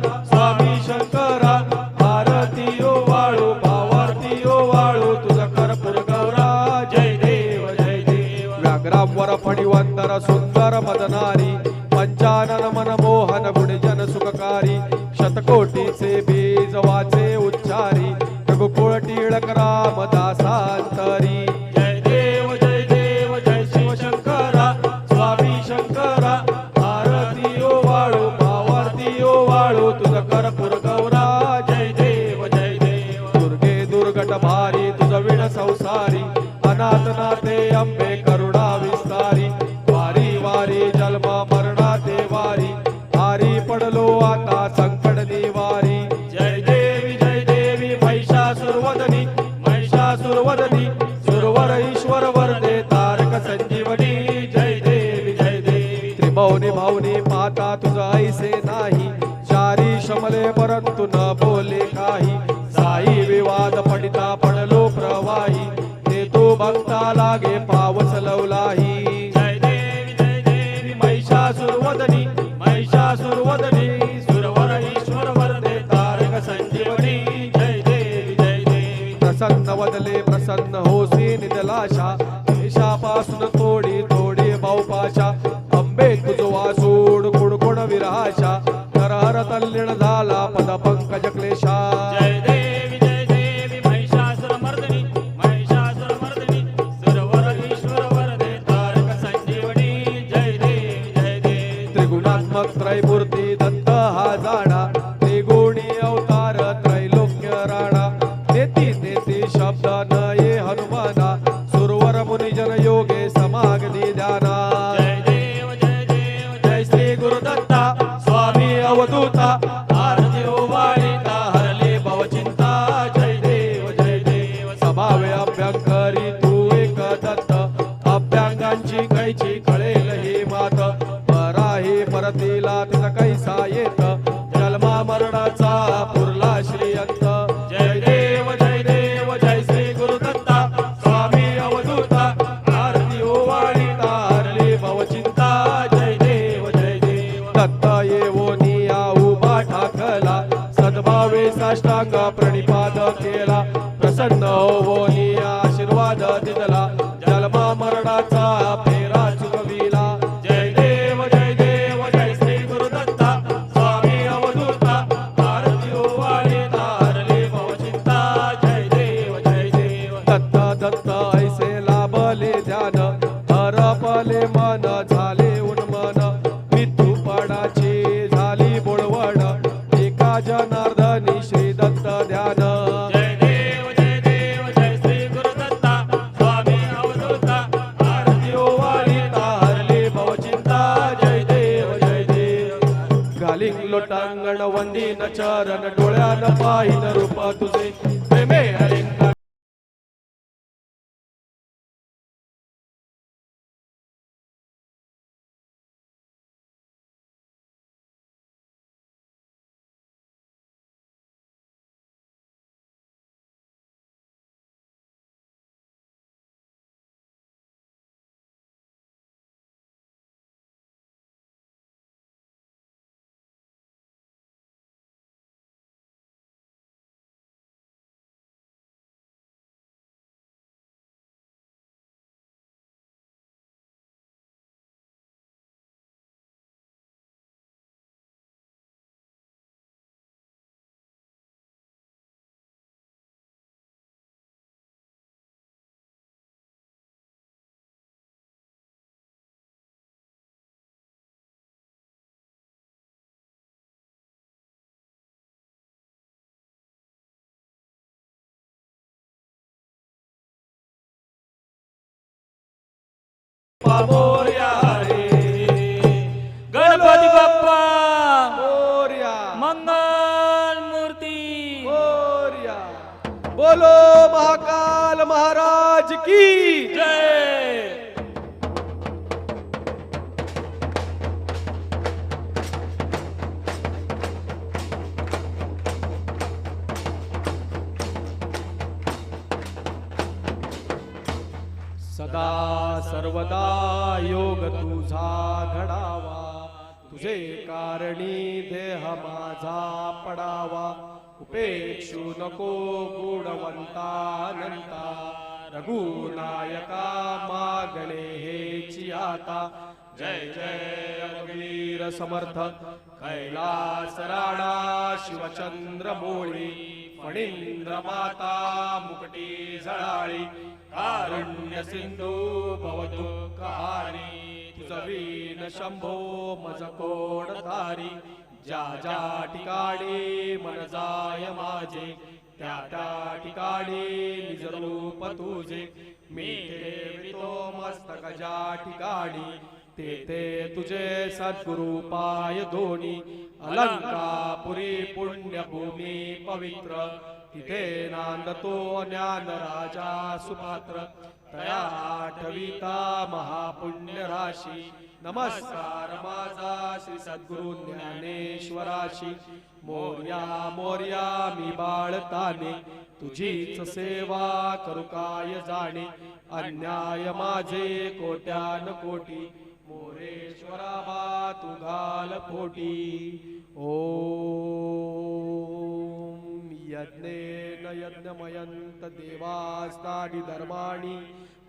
स्वामी वाळू भावार्थी वाळू तुझा कर्पूर जय देव जय देव. व्याघ्रावर फणीवंतर सुंदर चरण वंदीन चरण डोळ्यान पाहिन रूपा तुझे. प्रेमे हरिंग सदा मोरिया। मूर्ति। मोरिया। बोलो महाकाल महाराज की जय। सर्वदा योग तुझा घडावा. तुझे कारणी देह माझा पडावा. उपेक्षु नको गुणवंतानंता. रघुनायका मागणे हे आता जय जय रघुवीर समर्थ. कैलासराणा शिवचंद्र मोळी. फणींद्र माता मुकटी झळाळी कारुण्य सिंधू भवदुःखहारी तुझवीन शंभो मज कोण तारी ज्या ज्या ठिकाणी मन जाय माझे त्या त्या ठिकाणी निज रूप तुझे. मी तो मस्तक ज्या ठिकाणी ते ते तुझे सद्गुरु पाय दोन्ही. अलंकापुरी पुण्यभूमी पवित्र। तिथे नांदतो ज्ञान राजा सुपात्र। तया आठविता महापुण्य राशी नमस्कार माझा श्री सद्गुरु ज्ञानेश्वराशी। मोर्या मोर्या मी बाळताने तुझीच सेवा करू काय जाणे? अन्याय माझे कोट्यान कोटी। मोरेश्वरा बा तू घाल पोटी. ओम यज्ञेन यज्ञमयन्त देवास्तानि धर्माणि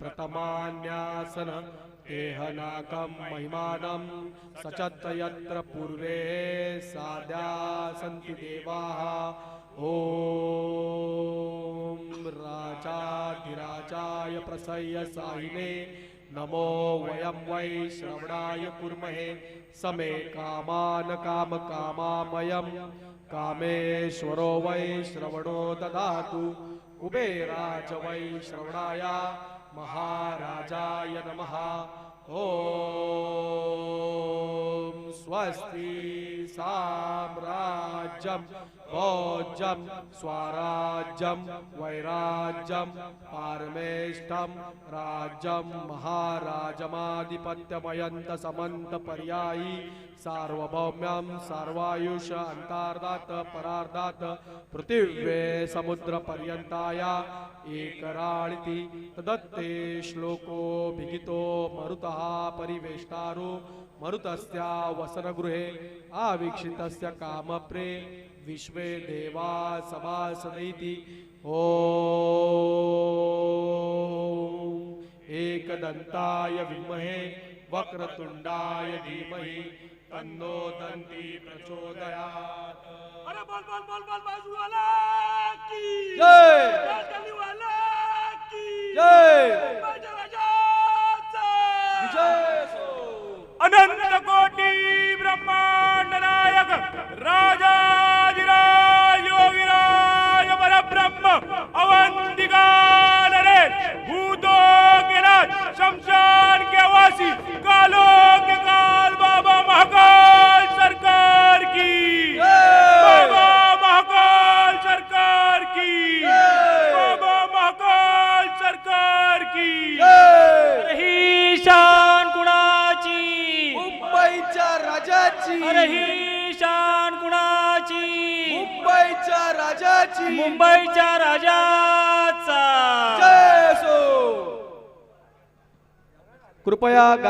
प्रथमान्यासन देहनाकं महिमानं सचत्त यत्र पूर्वे साध्या सन्ति देवाः. ॐ राजाधिराजाय प्रसह्य साहिने नमो वयं वै श्रवणाय कुर्महे समे कामान काम कामामयं। कामेश्वरो वै श्रवणो ददातु कुबेराज वै श्रवणाय महाराजाय नमः। ॐ स्वस्ति साम्राज्यं भोज्यं स्वराज्यं वैराज्यं पारमेष्ठं राज्यं महाराजमाधिपत्यमयन्त समन्त पर्यायी सार्वभौम्यं सर्वायुष अंतार्धात परार्धात पृथिव्ये समुद्रपर्यन्ताया एकराळिति तदत्ते श्लोको भिगितो मरुतः परिवेष्टारो। मरुतस्य वसनगृहे आवीक्षितस्य कामप्रे विश्वे देवा सभासदैति ॐ। एकदन्ताय विद्महे वक्रतुण्डाय धीमहि तन्नो दन्ति प्रचोदयात्। अरे बोल बोल बोल बोल बाजूवाला की। जय। राजधानीवाला की। जय।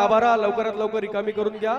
कृपया लवकरात लवकर रिकामी करून घ्या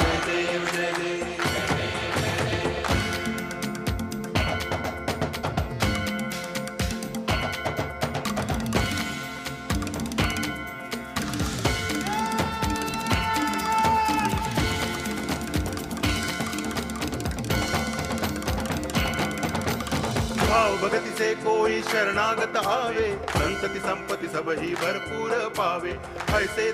भाव से कोई शरणागत आवे संतति संपत्ति सब ही भरपूर पावे. ऐसे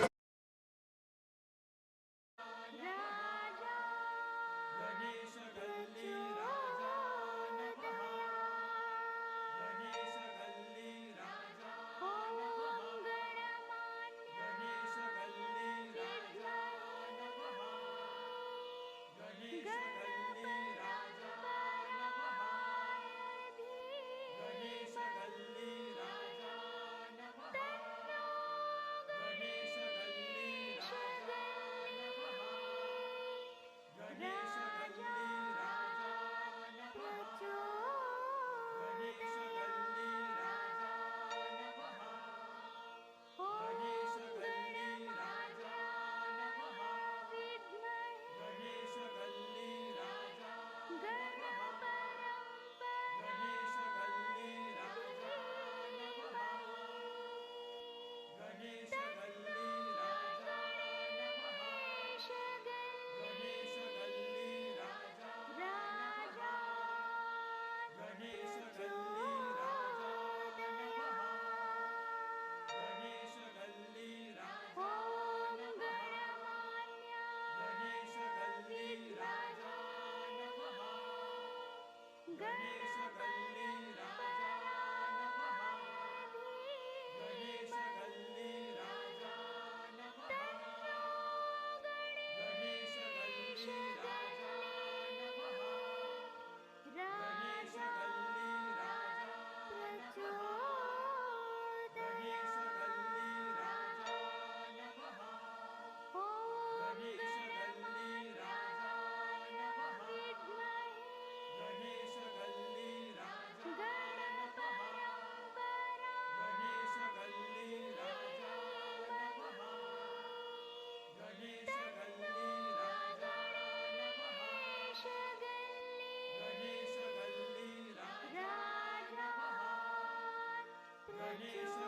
Krishna.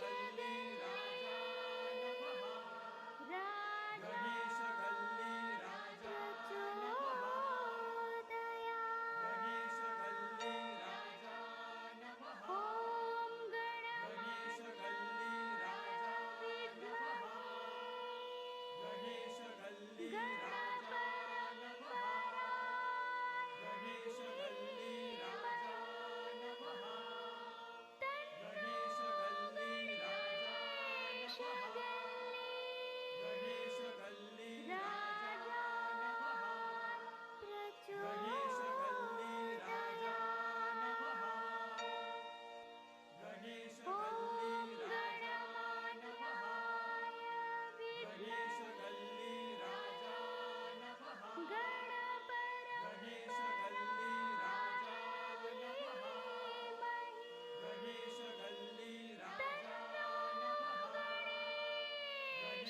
وسلم Russia.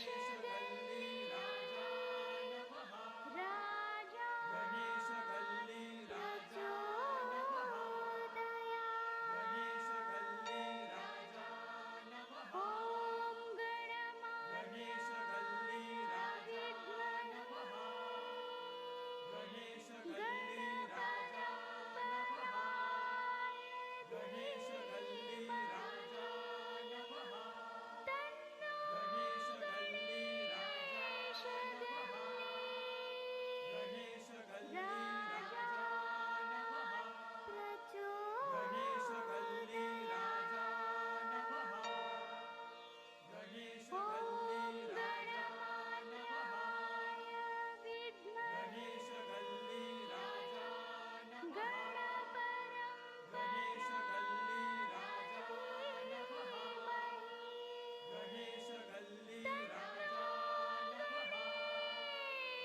Yes.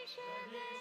Shall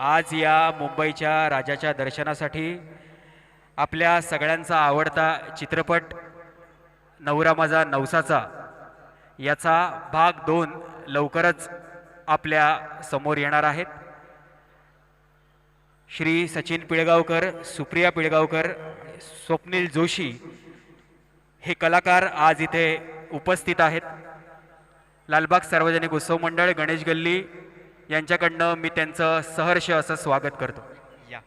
आज या मुंबईच्या राजाच्या दर्शनासाठी आपल्या सगळ्यांचा आवडता चित्रपट नवरा माझा नवसाचा याचा भाग दोन लवकरच आपल्यासमोर येणार आहेत. श्री सचिन पिळगावकर सुप्रिया पिळगावकर स्वप्नील जोशी हे कलाकार आज इथे उपस्थित आहेत. लालबाग सार्वजनिक उत्सव मंडळ गणेश गल्ली यांच्याकडनं मी त्यांचं सहर्ष असं स्वागत करतो. या.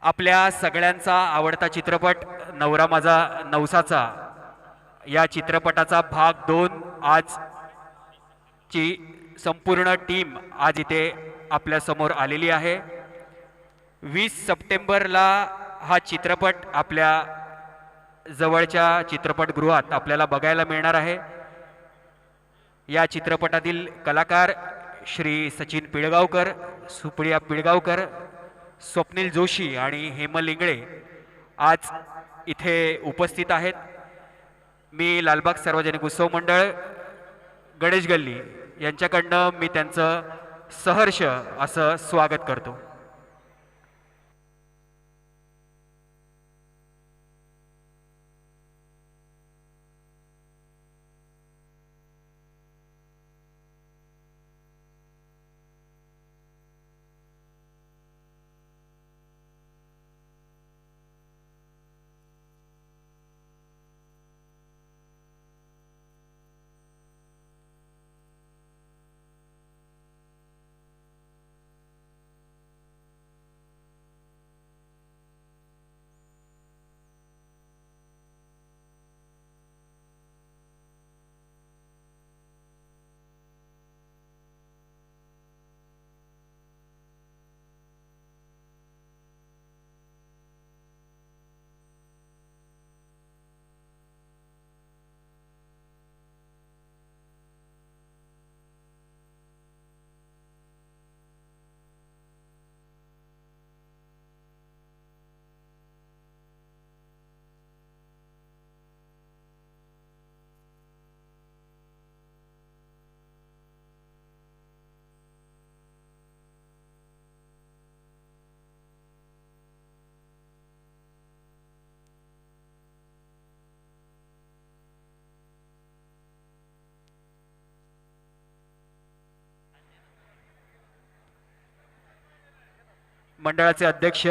आपल्या सगळ्यांचा आवडता चित्रपट नवरा माझा नवसाचा या चित्रपटाचा भाग दोन आजची संपूर्ण टीम आज इथे आपल्यासमोर आलेली आहे. वीस सप्टेंबरला हा चित्रपट आपल्या जवळच्या चित्रपटगृहात आपल्याला बघायला मिळणार आहे. या चित्रपटातील कलाकार श्री सचिन पिळगावकर सुप्रिया पिळगावकर स्वप्नील जोशी आणि हेमल इंगळे आज इथे उपस्थित आहेत. मी लालबाग सार्वजनिक उत्सव मंडळ गणेश गल्ली यांच्याकडनं मी त्यांचं सहर्ष असं स्वागत करतो. मंडळाचे अध्यक्ष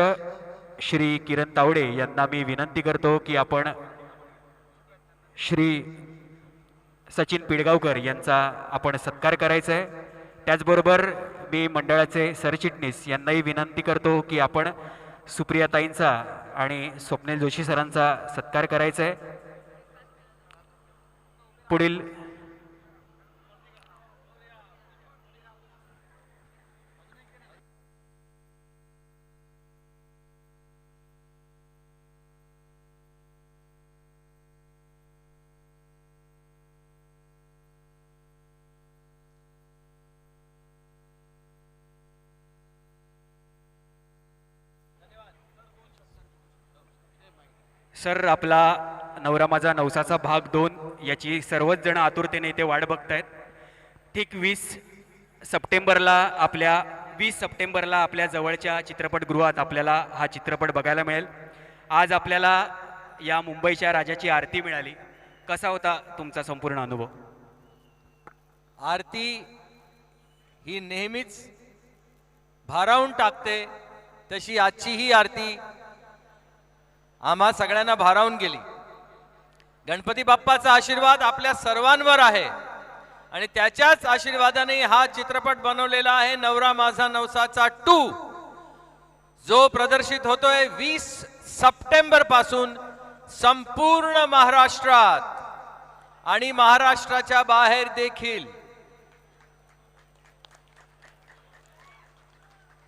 श्री किरण तावडे यांना मी विनंती करतो की आपण श्री सचिन पिळगावकर यांचा आपण सत्कार करायचा आहे त्याचबरोबर मी मंडळाचे सरचिटणीस यांनाही विनंती करतो की आपण सुप्रियाताईंचा आणि स्वप्नील जोशी सरांचा सत्कार करायचा आहे पुढील सर आपला नवरा माझा नवसाचा भाग दोन याची सर्वच जण आतुरतेने इथे वाट बघत आहेत ठीक वीस सप्टेंबरला आपल्या वीस सप्टेंबरला आपल्या जवळच्या चित्रपटगृहात आपल्याला हा चित्रपट बघायला मिळेल. आज आपल्याला या मुंबईच्या राजाची आरती मिळाली. कसा होता तुमचा संपूर्ण अनुभव? आरती ही नेहमीच भारावून टाकते तशी आजची ही आरती आम्हा सगळ्यांना भारावून गेली. गणपती बाप्पाचा आशीर्वाद आपल्या सर्वांवर आहे. आणि त्याच्याच आशीर्वादाने हा चित्रपट बनवलेला आहे नवरा माझा नवसाचा टू. जो प्रदर्शित होतोय वीस सप्टेंबरपासून संपूर्ण महाराष्ट्रात. आणि महाराष्ट्राच्या बाहेर देखील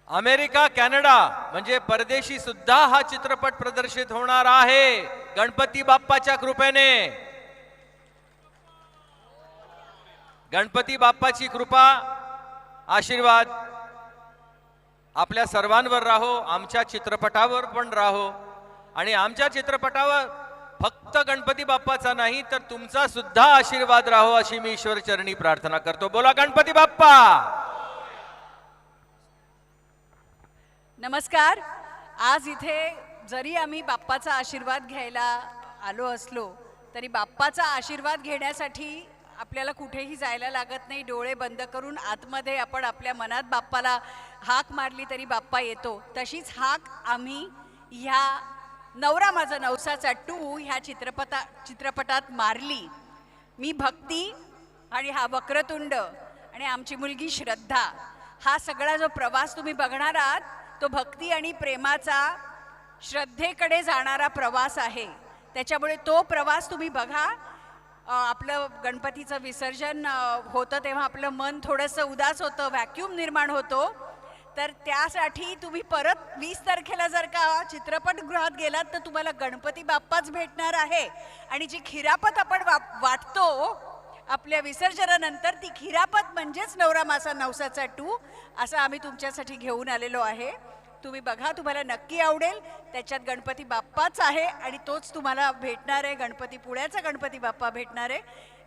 अमेरिका कॅनडा म्हणजे परदेशी सुद्धा हा चित्रपट प्रदर्शित होणार आहे. गणपती बाप्पाच्या कृपेने. गणपती बाप्पाची कृपा आशीर्वाद आपल्या सर्वांवर राहो आमच्या चित्रपटावर पण राहो. आणि आमच्या चित्रपटावर फक्त गणपती बाप्पाचा नाही तर तुमचा सुद्धा आशीर्वाद राहो अशी मी ईश्वर चरणी प्रार्थना करतो. बोला गणपती बाप्पा! नमस्कार. आज इथे जरी आम्ही बाप्पाचा आशीर्वाद घ्यायला आलो असलो तरी बाप्पाचा आशीर्वाद घेण्यासाठी आपल्याला कुठेही जायला लागत नाही. डोळे बंद करून आतमध्ये आपण आपल्या मनात बाप्पाला हाक मारली तरी बाप्पा येतो. तशीच हाक आम्ही ह्या नवरा माझा नवसाचा टू ह्या चित्रपटा चित्रपटात मारली. मी भक्ती आणि हा वक्रतुंड आणि आमची मुलगी श्रद्धा हा सगळा जो प्रवास तुम्ही बघणार आहात तो भक्ती आणि प्रेमाचा श्रद्धेकडे जाणारा प्रवास आहे. त्याच्यामुळे तो प्रवास तुम्ही बघा. आपलं गणपतीचं विसर्जन होतं तेव्हा आपलं मन थोडंसं उदास होतं व्हॅक्यूम निर्माण होतो. तर त्यासाठी तुम्ही परत वीस तारखेला जर का चित्रपटगृहात गेलात तर तुम्हाला गणपती बाप्पाच भेटणार आहे. आणि जी खिरापत आपण वा वाटतो आपल्या विसर्जनानंतर ती खिरापत म्हणजेच नवरा मासा नवसाचा टू असं आम्ही तुमच्यासाठी घेऊन आलेलो आहे. तुम्ही बघा तुम्हाला नक्की आवडेल. त्याच्यात गणपती बाप्पाच आहे आणि तोच तुम्हाला भेटणार आहे. गणपती पुण्याचा गणपती बाप्पा भेटणार आहे.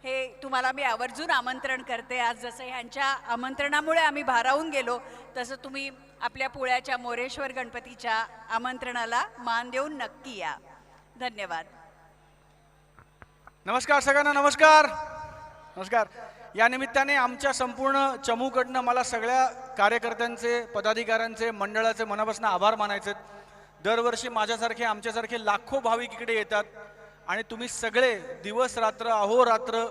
हे तुम्हाला मी आवर्जून आमंत्रण करते. आज जसं ह्यांच्या आमंत्रणामुळे आम्ही भारावून गेलो तसं तुम्ही आपल्या पुण्याच्या मोरेश्वर गणपतीच्या आमंत्रणाला मान देऊन नक्की या. धन्यवाद. नमस्कार सगळ्यांना नमस्कार. नमस्कार. या निमित्ताने आमच्या संपूर्ण चमूकडनं मला सगळ्या कार्यकर्त्यांचे पदाधिकाऱ्यांचे मंडळाचे मनापासून आभार मानायचे. आहेत. दरवर्षी माझ्यासारखे आमच्यासारखे लाखो भाविक इकडे येतात आणि तुम्ही सगळे दिवस रात्र अहोरात्र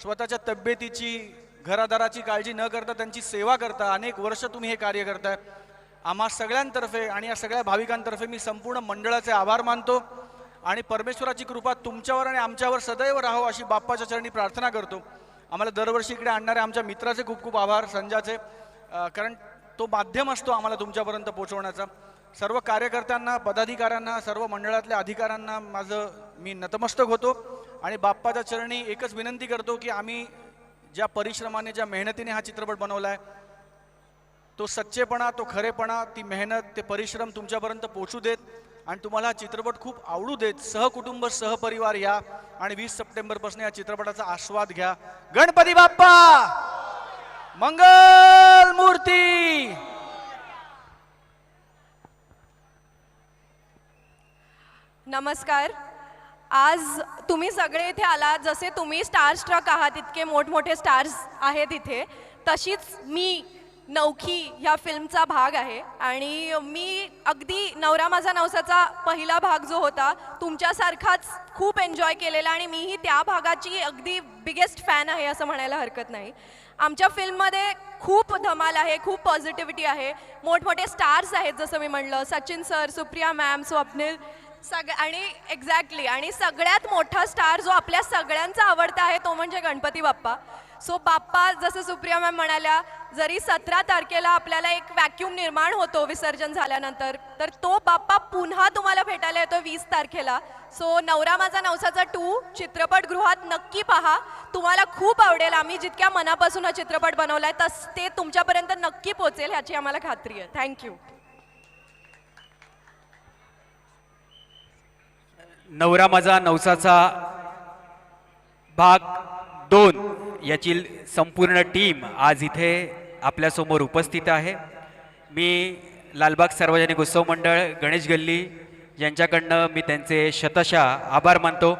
स्वतःच्या तब्येतीची घरादाराची काळजी न करता त्यांची सेवा करता अनेक वर्ष तुम्ही हे कार्य करताय. आम्हा सगळ्यांतर्फे आणि या सगळ्या भाविकांतर्फे मी संपूर्ण मंडळाचे आभार मानतो आणि परमेश्वराची कृपा तुमच्यावर आणि आमच्यावर सदैव राहो अशी बाप्पाच्या चरणी प्रार्थना करतो. आम्हाला दरवर्षी इकडे आणणाऱ्या आमच्या मित्राचे खूप खूप आभार संजाचे कारण तो माध्यम असतो आम्हाला तुमच्यापर्यंत पोहोचवण्याचा. सर्व कार्यकर्त्यांना पदाधिकाऱ्यांना सर्व मंडळातल्या अधिकाऱ्यांना माझं मी नतमस्तक होतो आणि बाप्पाच्या चरणी एकच विनंती करतो की आम्ही ज्या परिश्रमाने ज्या मेहनतीने हा चित्रपट बनवला आहे तो सच्चेपणा तो खरेपणा ती मेहनत ते परिश्रम तुमच्यापर्यंत पोचू देत आणि तुम्हाला चित्रपट खूप आवडू देत. सहकुटुंब सहपरिवार या आणि वीस सप्टेंबरपासून या चित्रपटाचा आस्वाद घ्या. गणपती बाप्पा! मंगल मूर्ती! नमस्कार. आज तुम्ही सगळे इथे आलात. जसे तुम्ही स्टार स्ट्रक आहात इतके मोठमोठे स्टार्स आहेत इथे. तशीच मी नौखी ह्या फिल्मचा भाग आहे. आणि मी अगदी नवरा माझा नवसाचा पहिला भाग जो होता तुमच्यासारखाच खूप एन्जॉय केलेला आणि मीही त्या भागाची अगदी बिगेस्ट फॅन आहे असं म्हणायला हरकत नाही. आमच्या फिल्ममध्ये खूप धमाल आहे खूप पॉझिटिव्हिटी आहे. मोठमोठे स्टार्स आहेत जसं मी म्हणलं सचिन सर सुप्रिया मॅम स्वप्नील सग आणि एक्झॅक्टली आणि सगळ्यात मोठा स्टार जो आपल्या सगळ्यांचा आवडता आहे तो म्हणजे गणपती बाप्पा. सो बाप्पा जसं सुप्रिया मॅम म्हणाल्या जरी सतरा तारखेला आपल्याला एक व्हॅक्यूम निर्माण होतो विसर्जन झाल्यानंतर तर तो बाप्पा पुन्हा तुम्हाला भेटायला येतो वीस तारखेला. सो नवरा माझा नवसाचा टू चित्रपटगृहात नक्की पहा. तुम्हाला खूप आवडेल. आम्ही जितक्या मनापासून हा चित्रपट बनवलाय तस ते तुमच्यापर्यंत नक्की पोचेल ह्याची आम्हाला खात्री आहे. थँक्यू नवरा माझा नवसाचा भाग दोन. याची संपूर्ण टीम आज इथे आपल्यासमोर उपस्थित आहे. मी लालबाग सार्वजनिक उत्सव मंडळ गणेश गल्ली यांच्याकडनं मी त्यांचे शतशः आभार मानतो.